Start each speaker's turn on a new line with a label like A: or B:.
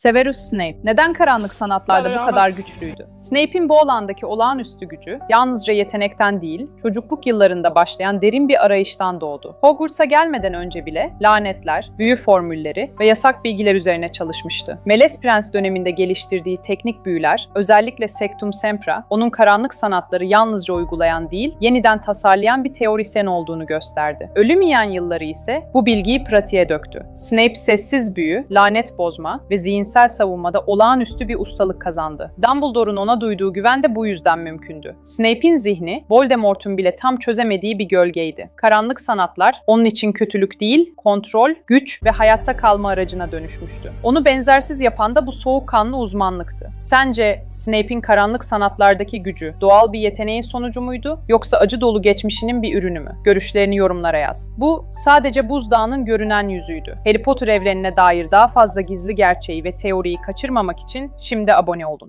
A: Severus Snape neden karanlık sanatlarda bu kadar güçlüydü? Snape'in bu alandaki olağanüstü gücü yalnızca yetenekten değil, çocukluk yıllarında başlayan derin bir arayıştan doğdu. Hogwarts'a gelmeden önce bile lanetler, büyü formülleri ve yasak bilgiler üzerine çalışmıştı. Meles Prens döneminde geliştirdiği teknik büyüler, özellikle Sectum Sempra, onun karanlık sanatları yalnızca uygulayan değil, yeniden tasarlayan bir teorisyen olduğunu gösterdi. Ölüm yiyen yılları ise bu bilgiyi pratiğe döktü. Snape sessiz büyü, lanet bozma ve zihinsel savunmada olağanüstü bir ustalık kazandı. Dumbledore'un ona duyduğu güven de bu yüzden mümkündü. Snape'in zihni, Voldemort'un bile tam çözemediği bir gölgeydi. Karanlık sanatlar onun için kötülük değil, kontrol, güç ve hayatta kalma aracına dönüşmüştü. Onu benzersiz yapan da bu soğukkanlı uzmanlıktı. Sence Snape'in karanlık sanatlardaki gücü doğal bir yeteneğin sonucu muydu yoksa acı dolu geçmişinin bir ürünü mü? Görüşlerini yorumlara yaz. Bu sadece buzdağının görünen yüzüydü. Harry Potter evrenine dair daha fazla gizli gerçeği ve teoriyi kaçırmamak için şimdi abone olun.